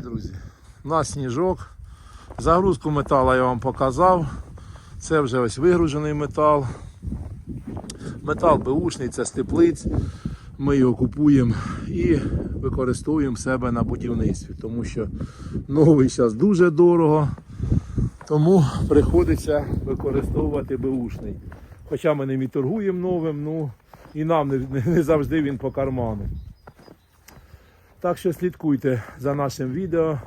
Вітаю, друзі! У нас сніжок. Загрузку металу я вам показав. Це вже ось вигружений метал. Метал беушний, це з теплиць. Ми його купуємо і використовуємо себе на будівництві, тому що новий зараз дуже дорого, тому приходиться використовувати беушний. Хоча ми ним і торгуємо новим, ну і нам не, не- не завжди він по карману. Так що слідкуйте за нашим відео.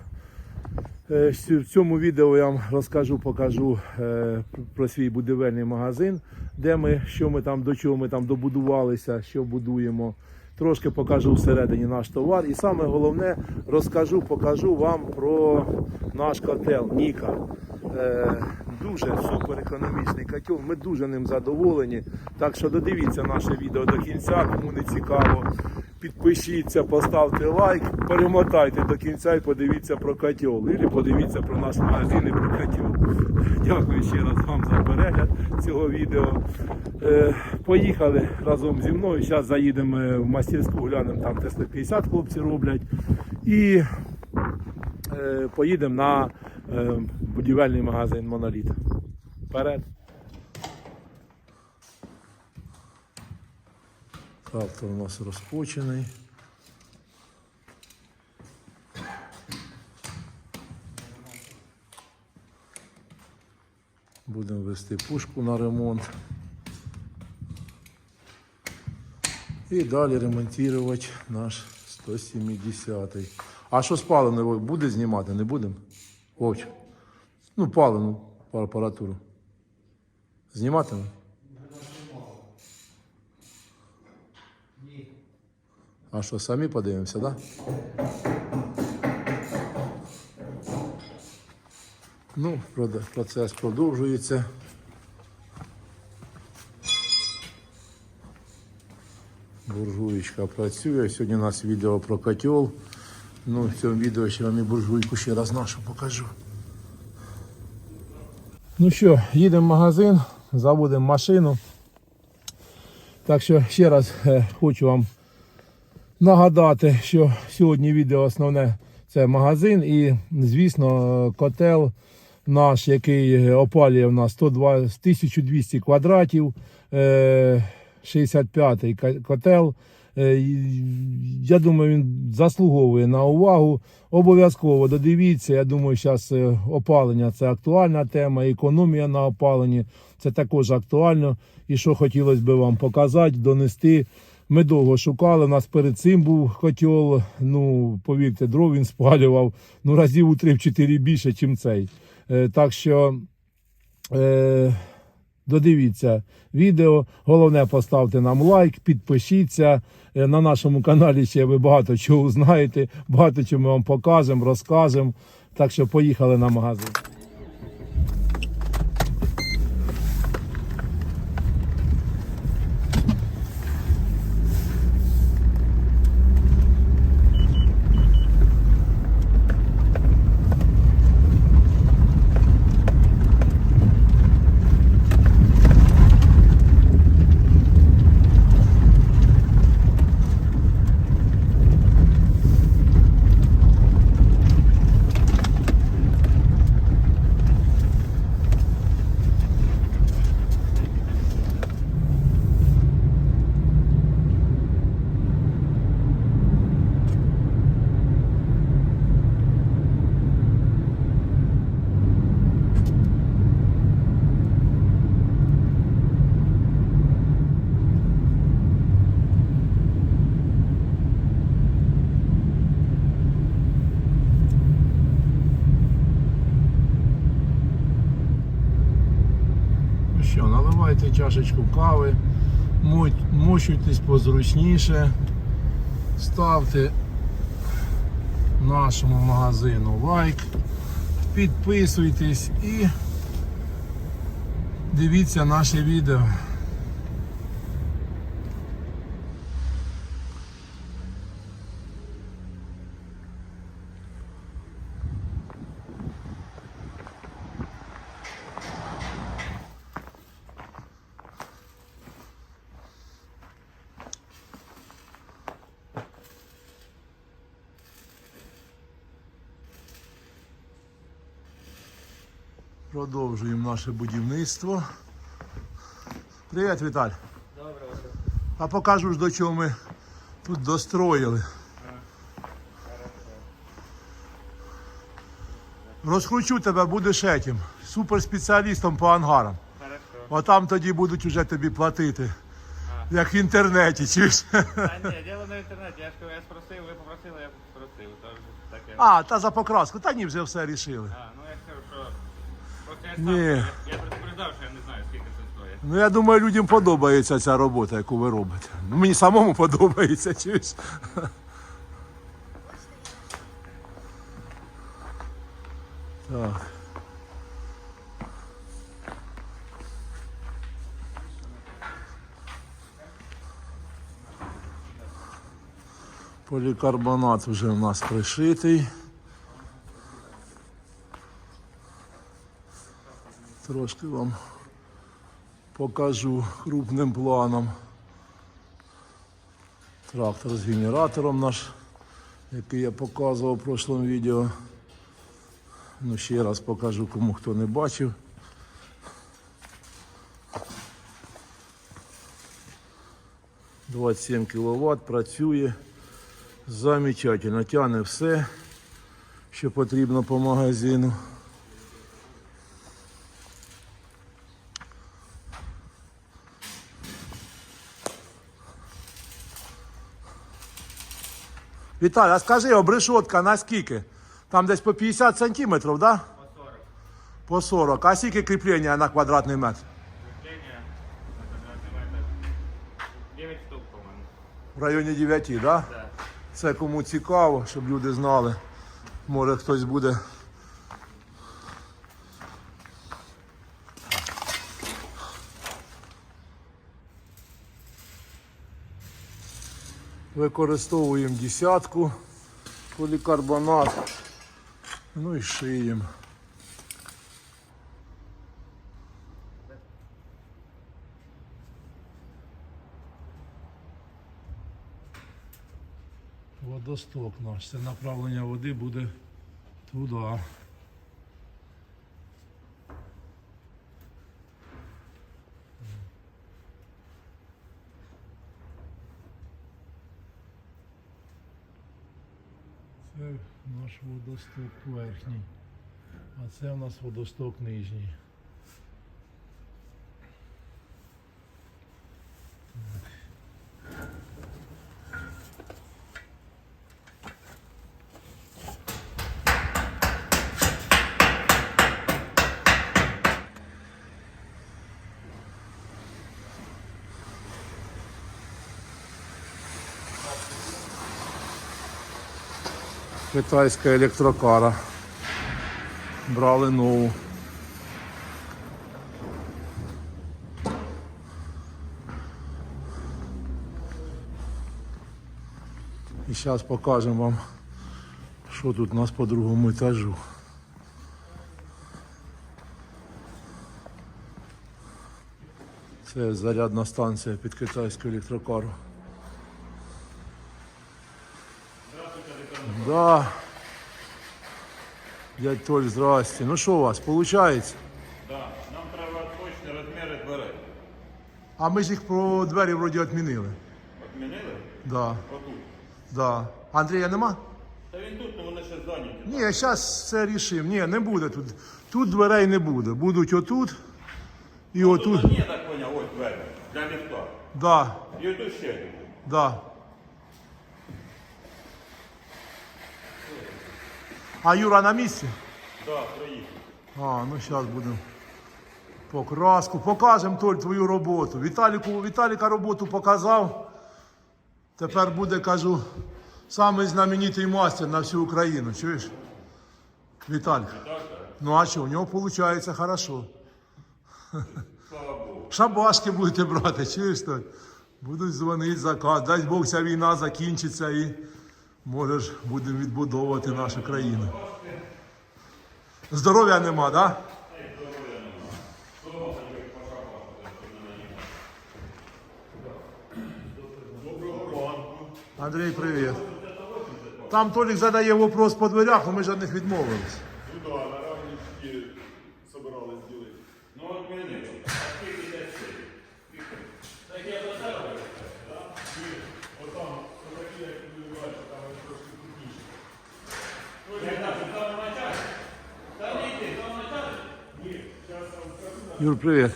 Е, В цьому відео я вам розкажу, покажу е, про свій будівельний магазин, де ми, що ми там, до чого ми там добудувалися, що будуємо. Трошки покажу всередині наш товар. І саме головне розкажу, покажу вам про наш котел Ніка. Е, Дуже супер економічний котел. Ми дуже ним задоволені. Так що додивіться наше відео до кінця, кому не цікаво. Підпишіться, поставте лайк, перемотайте до кінця і подивіться про котел. Або подивіться про наш магазин і про котел. Дякую ще раз вам за перегляд цього відео. Е, поїхали разом зі мною. Зараз заїдемо в мастерську, глянемо там Т-150 хлопці роблять. І е, поїдемо на е, будівельний магазин Моноліт. Вперед. Трактор у нас розпочений. Будемо вести пушку на ремонт. І далі ремонтувати наш 170-й. А що з паливною буде знімати? Не будемо? Вовчик. Ну, паливну апаратуру. Зніматиме? А що, самі подивимося, так? Да? Ну, процес продовжується. Буржуєчка працює. Сьогодні у нас відео про котел. Ну, в цьому відео ще вам і буржуйку ще раз нашу покажу. Ну що, їдемо в магазин, заводимо машину. Так що ще раз е, хочу вам нагадати, що сьогодні відео основне це магазин і, звісно, котел наш, який опалює в нас 102, 1200 квадратів, е, 65-й котел. Е, Я думаю, він заслуговує на увагу. Обов'язково додивіться. Я думаю, зараз опалення це актуальна тема, економія на опаленні це також актуально. І що хотілося б вам показати, донести. Ми довго шукали. У нас перед цим був котел. Ну, повірте, дров він спалював ну, разів у 3-4 більше, ніж цей. Е, так що. Е, Додивіться відео. Головне поставте нам лайк, підпишіться. Е, На нашому каналі ще ви багато чого знаєте, багато чого ми вам покажемо, розкажемо. Так що поїхали на магазин. Ну що, наливайте чашечку кави, мучуйтесь позручніше, ставте нашому магазину лайк, підписуйтесь і дивіться наше відео. Продовжуємо наше будівництво. Привіт, Віталь. Добре. А покажу ж до чого ми тут достроїли. Розкручу тебе, будеш етім, суперспеціалістом по ангарам. Хорошо. Отам тоді будуть уже тобі платити. Як в інтернеті, чуєш? А ні, діло не в інтернеті. Я ж я спросив, ви попросили, я спросив. То таке. А, та за покраску, та ні, вже все рішили. А, ну я ж кажу, що просто я Ні. я, предупреждав, що я не знаю, скільки це стоїть. Ну я думаю, людям подобається ця робота, яку ви робите. Ну, мені самому подобається, чуєш? Так. Полікарбонат вже в нас пришитий. Трошки вам покажу крупним планом. Трактор з генератором наш, який я показував в прошлому відео. Ну, ще раз покажу, кому хто не бачив. Двадцять сім кВт працює замечательно, тягне все, що потрібно по магазину. Віталій, а скажи, обрешотка на скільки? Там десь по 50 сантиметрів, да? По 40. По 40. А скільки кріплення на квадратний метр? Кріплення на квадратний метр. 9 штук, по-моєму. В районі 9, да? Так. Це кому цікаво, щоб люди знали. Може хтось буде. Використовуємо десятку полікарбонат. Ну і шиємо. Водосток наш. Це направлення води буде туди. Це наш водосток верхній, а це у нас водосток нижній. Китайська електрокара. Брали нову. І зараз покажемо вам, що тут у нас по другому етажу. Це зарядна станція під китайську електрокару. Да. Дядь Толь, здрасте. Ну що у вас, виходить? Да, нам треба точні розміри дверей. А ми ж їх про двері вроді відмінили. Відмінили? Да, Отут. да. Андрія нема? Та він тут, але вони ще зайняті. Ні, зараз все рішимо. Ні, не буде тут. Тут дверей не буде. Будуть отут і отут. Ні, так поняв, ось двері. Для ліфта. Да, І отут ще один. да. А Юра на місці? Да, проїхав. А, ну зараз будемо покраску. Покажемо Толь твою роботу. Віталіку, Віталіка роботу показав. Тепер буде, кажу, самий знаменитий мастер на всю Україну. Чуєш? Віталік. Ну а що, у нього виходить хорошо. Шабашки будете брати, чуєш Толь? Будуть дзвонити заказ. Дай Бог ця війна закінчиться і можеш будемо відбудовувати нашу країну. Здоров'я нема, так? Да? Андрій, привіт. Там Толік задає вопрос по дверях, а ми ж від них відмовились. Ну да, наравні собирались ділити. Ну от десь? Так я до себе. Отам, отакі, як ви бачите, там вони трошки крупніші. Я так, в самому началі. Та не йди, в самому началі. Ні, зараз вам скажу. Юр, привет.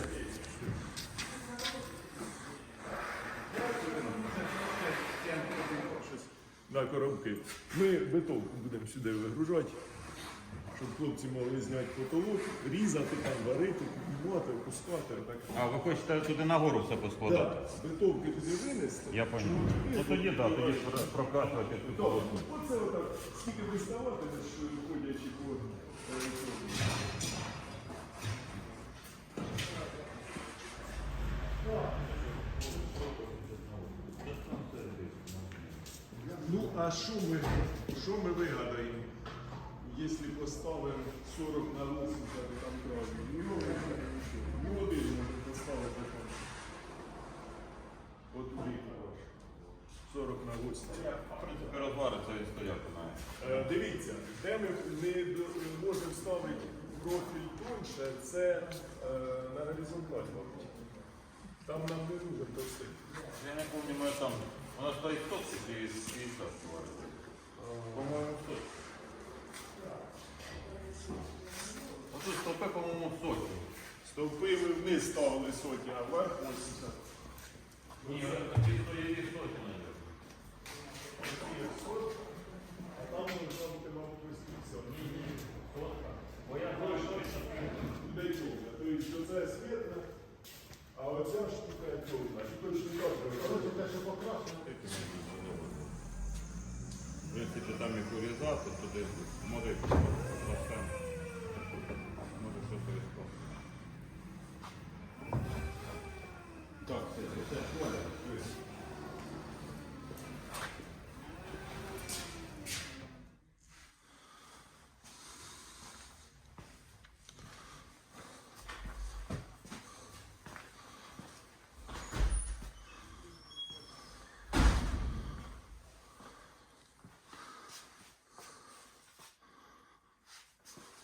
на коробки. Ми бетонку будемо сюди вигружати, щоб хлопці могли зняти потолок, різати там, варити, піднімати, опускати. Так. А ви хочете туди нагору все поскладати? Так, бетонки туди винести. Я понял. Ну тоді так, тоді ж про- прокатувати Так. Оце отак, скільки виставати, що виходячи по е, цьому. Ну, а що ми, що ми вигадаємо, якщо поставимо 40 на 80 там правильно? Ну, ну, один можна поставити там. От рік ваш. 40 на 80. В принципі, розвариться і стояти має. Е, Дивіться, де ми не можемо ставити профіль тоньше, це е, на горизонталь, мабуть. Там нам не дуже товстий. Я не пам'ятаю, там, вона стоїть 100 і 50 говорить. По-моєму, 100. Отут стопи, по-моєму, сотні. Стовпи ви вниз ставили сотні, а вверх 80. Ні, тоді стоїть і сотні, мабуть. А там можна бути, мабуть, 80. Ні, ні, сотка. Бо я знаю, що Людей темно. Тобто це світло, а оця штука темна. І точно так. Коротше, те, що покрашено. Якщо там їх урізати, то десь може поставити. Може щось вискати. Так, все, все, все, Коля, все.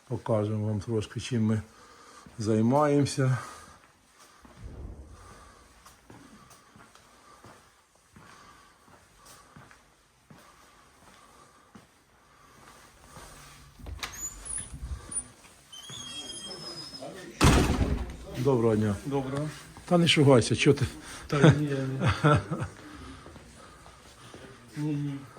Покажемо вам трошки, чим ми займаємося. Доброго дня. Доброго. Та не шугайся, чого ти? Та ні, ні.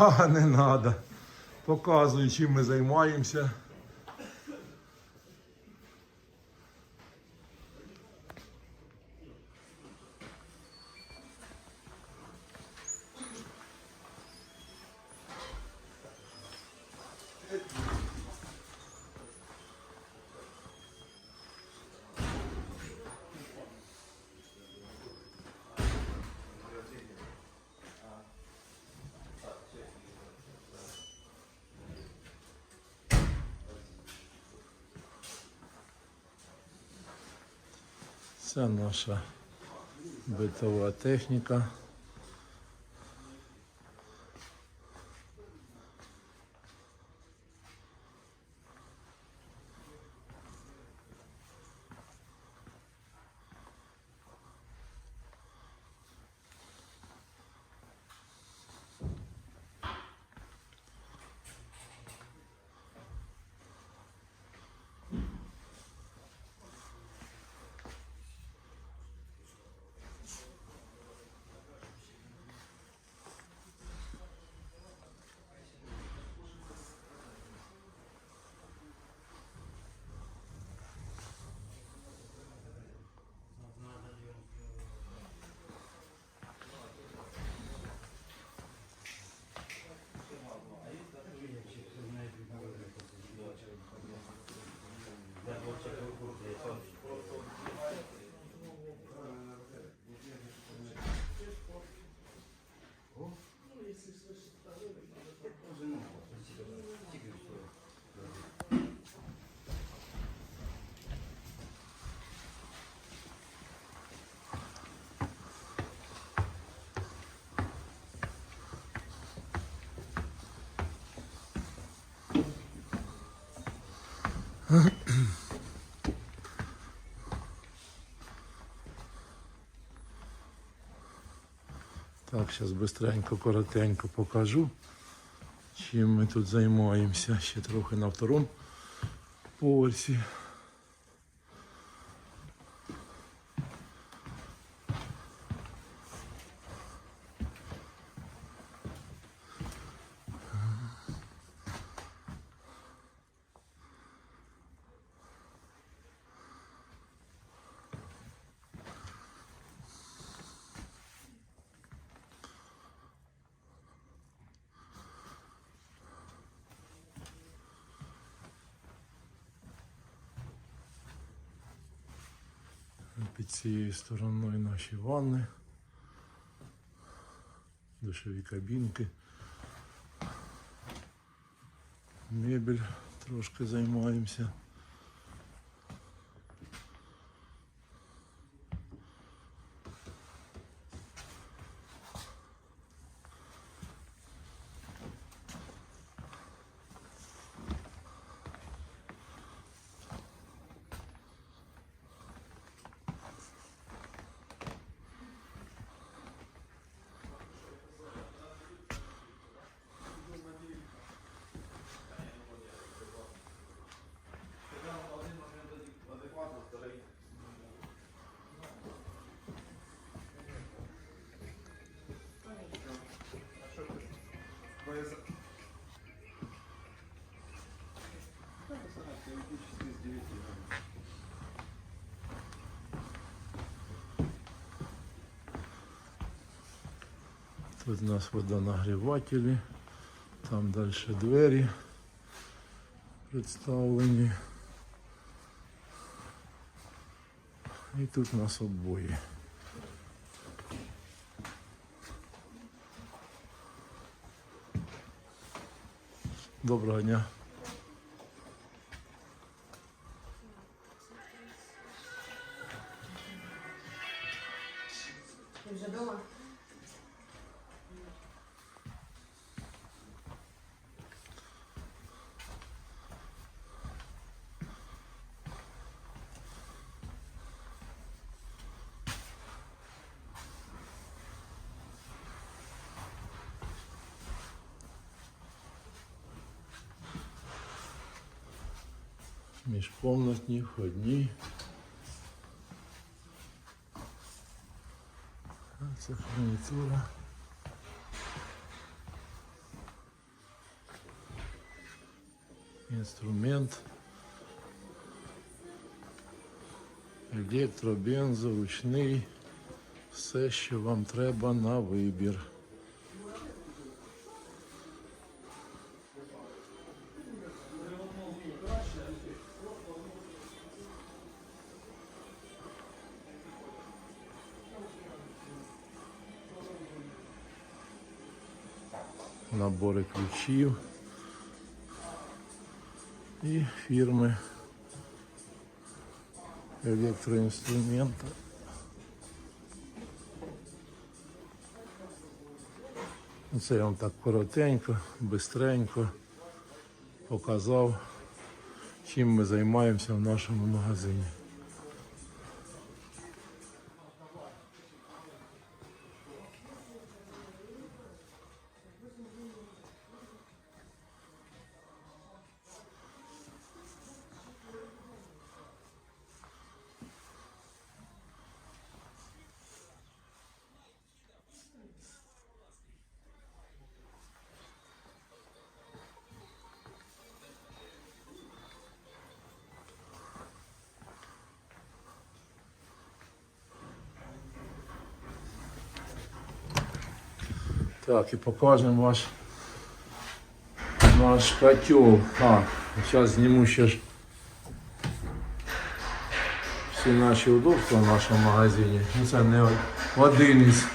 Ага, не треба. Показую, чим ми займаємося. Це наша битова техніка. Так, зараз швидко, коротенько покажу, чим ми тут займаємося. Ще трохи на второму поверсі. Під цією стороною наші ванни, душові кабінки, мебель трошки займаємося. Тут у нас водонагрівателі, там далі двері представлені. І тут у нас обої. Доброго дня. Міжкомнатні, входні. Це фурнітура. Інструмент. Електро, бензо, ручний. Все, що вам треба на вибір. Набори ключів і фірми електроінструмента. Це я вам так коротенько, бистренько показав, чим ми займаємося в нашому магазині. Так, і покажемо ваш наш котел. А, зараз зніму ще ж всі наші удобства в нашому магазині. Ну, Це не один із.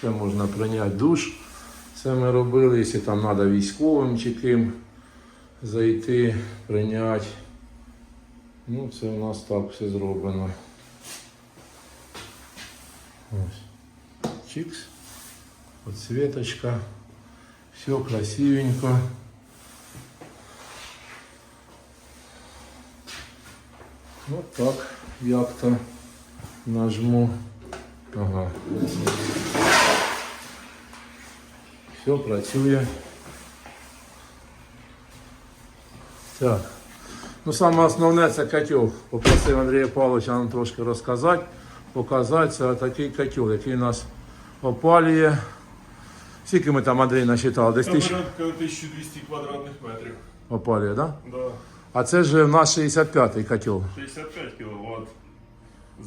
Це можна прийняти душ. Це ми робили, якщо там треба військовим чи ким зайти, прийняти. Ну, це у нас так все зроблено. Ось. Чікс. Подсветочка. Все красивенько. Вот так, як-то нажму. Ага. Все працює. Так. Ну, саме основне це котел. Попросив Андрія Павловича нам трошки розказати, показати. Це такий котел, який нас опалює. Скільки ми там, Андрій, насчитали? Десь тисяч порядка 1200 квадратних метрів. опалює, так? Да? Да. А це ж в нас 65-й котел. 65 кВт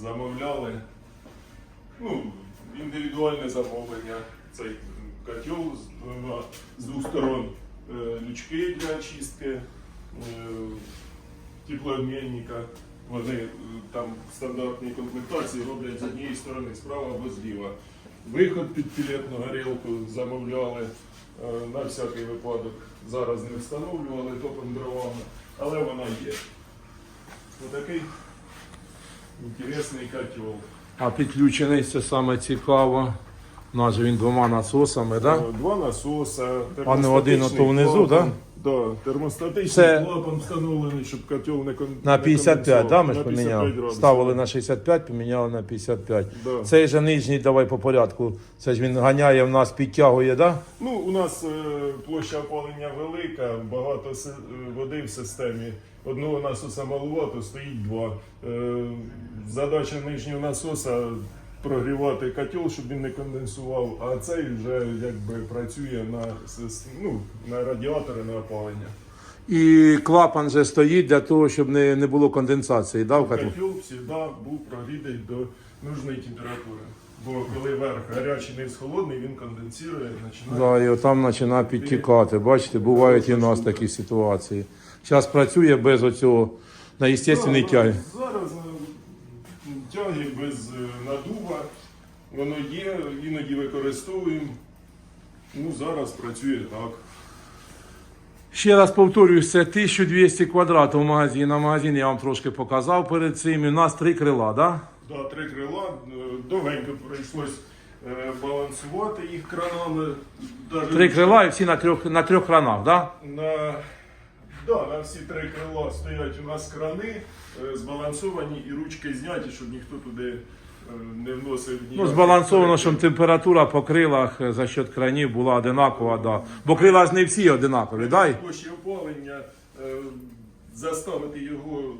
замовляли. Ну, індивідуальне замовлення. Цей котел з, двома, з двох сторон е, лючки для очистки, е, теплообмінника. Вони е, там в стандартній комплектації роблять з однієї сторони, справа або зліва. Виход під пілетну горілку замовляли е, на всякий випадок. Зараз не встановлювали топом дровами, але вона є. Отакий інтересний котел. А підключений це саме цікаво. У нас же він двома насосами, так? Да? Е, Два насоса, А не один, ото внизу, клапан. Да, термостатичний Це- клапан встановлений, щоб котел не кон... На не 55, да, ми ж конденсував. На 55 поміняли. градусів. Ставили на 65, поміняли на 55. Да. Цей же нижній, давай по порядку. Це ж він ганяє в нас, підтягує, да? Ну, у нас е, площа опалення велика, багато си- е, води в системі. Одного насоса малувато, стоїть два. Е, задача нижнього насоса прогрівати котел, щоб він не конденсував, а цей вже якби працює на, ну, на радіатори, на опалення. І клапан же стоїть для того, щоб не, не було конденсації, да, в котлі? Котел завжди був прогрітий до нужної температури. Бо коли верх гарячий, низ холодний, він конденсує, починає. Да, і там починає підтікати. Бачите, бувають і в нас такі ситуації. Зараз працює без оцього на естественній Да, тягі. Зараз е, тяги без е, надува, воно є, іноді використовуємо. Ну, зараз працює так. Ще раз повторюю, це 1200 квадратів магазин. На магазин я вам трошки показав перед цим. У нас три крила, да? Да, три крила, е, довгенько прийшлось е, балансувати їх кранами. Три крила і всі на трьох, на трьох кранах, да? На, да, на всі три крила стоять у нас крани, е, збалансовані і ручки зняті, щоб ніхто туди е, не вносив Ну, збалансовано, щоб температура по крилах е, за счет кранів була одинакова, да. Бо крила ж не всі одинакові, да? Площі опалення, е, заставити його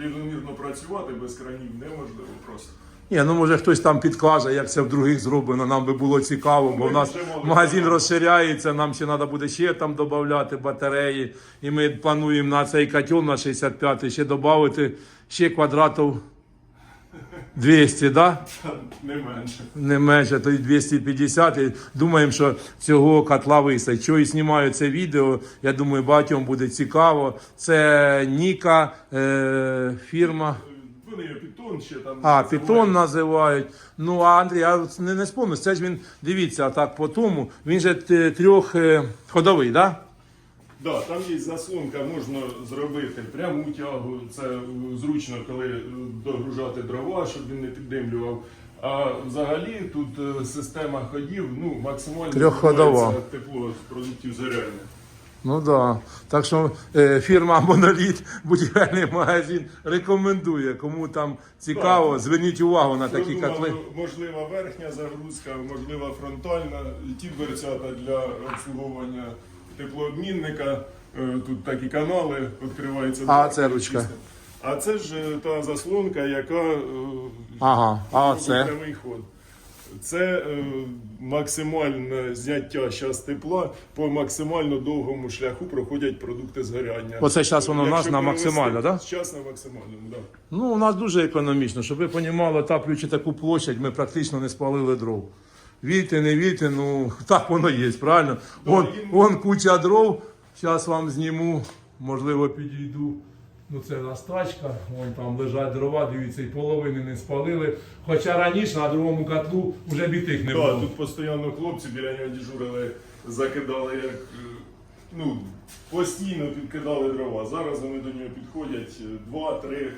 рівномірно працювати без кранів неможливо просто. Ні, ну може хтось там підкаже, як це в других зроблено, нам би було цікаво, бо в нас магазин розширяється, нам ще треба буде ще там додати батареї. І ми плануємо на цей котел на 65 ще додати ще квадратів 200, да? Не менше. Не менше, то й 250. І думаємо, що цього котла вистачить. Що і знімаю це відео, я думаю, багатьом буде цікаво. Це Ніка, е, фірма. Вони його питон ще там. А, називають. Пітон називають. Ну, а Андрій, я не, не спомню, це ж він, дивіться, так по тому, він же т- трьохходовий, так? Да? Да, там є заслонка, можна зробити пряму тягу. Це е, зручно, коли е, догружати дрова, щоб він не піддимлював. А взагалі тут е, система ходів, ну максимально Трьохходова. тепло з продуктів зарядне. Ну так. Да. Так що е, фірма Моноліт, будівельний магазин рекомендує. Кому там цікаво, зверніть увагу на такі Продумано, котли. Можлива верхня загрузка, можлива фронтальна, ті дверцята для обслуговування теплообмінника. Е, Тут такі канали відкриваються. А це ручка? А це ж е, та заслонка, яка е, Ага, а це? прямий ход. Це е, максимальне зняття щас тепла по максимально довгому шляху проходять продукти згоряння. Оце щас воно у нас на максимально, да? Щас на максимальному, так. Ну, у нас дуже економічно, щоб ви розуміли, отаплюючи таку площадь, ми практично не спалили дров. Війте, не війте, ну так воно є, правильно? Вон, вон куча дров. Зараз вам зніму, можливо, підійду. Ну це у нас тачка, вон там лежать дрова, дивіться, і половини не спалили. Хоча раніше на другому котлу вже бітих не Да, було. тут постійно хлопці біля нього дежурили, закидали як. е, Ну, постійно підкидали дрова. Зараз вони до нього підходять е, два-три е,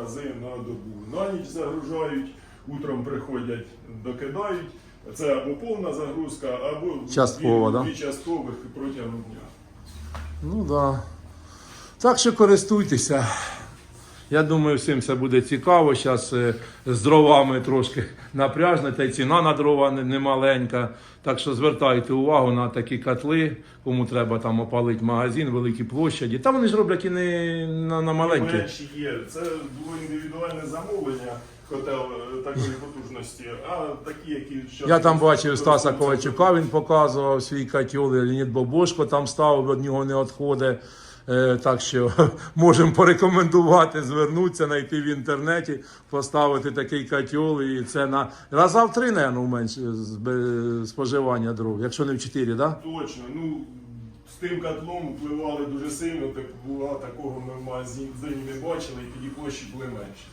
рази на добу. На ніч загружають, утром приходять, докидають. Це або повна загрузка, або Часткова, дві, да? дві часткових протягом дня. Ну так. Да. Так що користуйтеся. Я думаю, всім це буде цікаво. Зараз з дровами трошки напряжно, та й ціна на дрова не, маленька. Так що звертайте увагу на такі котли, кому треба там опалити магазин, великі площаді. Та вони ж роблять і не на, на маленькі. Менші є. Це було індивідуальне замовлення котел е, такої потужності, а такі, які Я там бачив Стаса Ковальчука, він показував свій котел, Леонід Бобошко там ставив, від нього не відходить. Е, Так що можемо порекомендувати звернутися, знайти в інтернеті, поставити такий котел. І це на раза в три, мабуть, менше споживання дров, якщо не в чотири, да? Точно. Ну, з тим котлом впливали дуже сильно, Так була такого ми в магазині не бачили, і тоді площі були менші.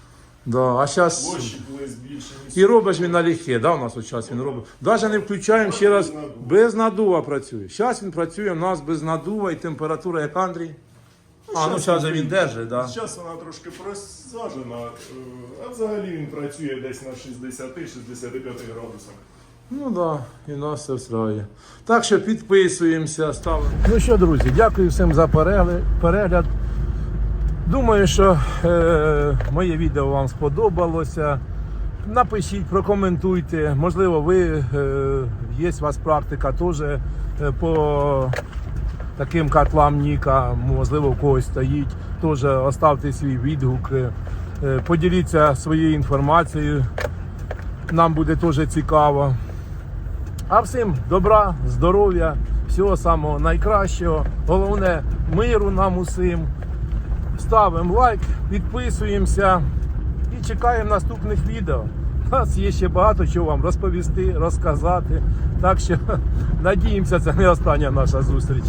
Да. А зараз Площі були збільшені. і робиш він налегке, да, у нас от час він робить. Навіть не включаємо ще раз, без надува працює. Зараз він працює у нас без надува і температура, як Андрій. А, ну зараз же він держить, да. Зараз вона трошки просаджена, е, а взагалі він працює десь на 60-65 градусах. Ну да, і нас все встрає. Так що підписуємося, ставимо. Ну що, друзі, дякую всім за перегляд. перегляд. Думаю, що е, моє відео вам сподобалося. Напишіть, прокоментуйте. Можливо, ви е, є у вас практика теж е, по таким котлам Ніка, можливо, в когось стоїть. Теж оставте свій відгук, е, поділіться своєю інформацією. Нам буде теж цікаво. А всім добра, здоров'я, всього самого найкращого. Головне миру нам усім. Ставимо лайк, підписуємося і чекаємо наступних відео. У нас є ще багато чого вам розповісти, розказати. Так що надіємося, це не остання наша зустріч.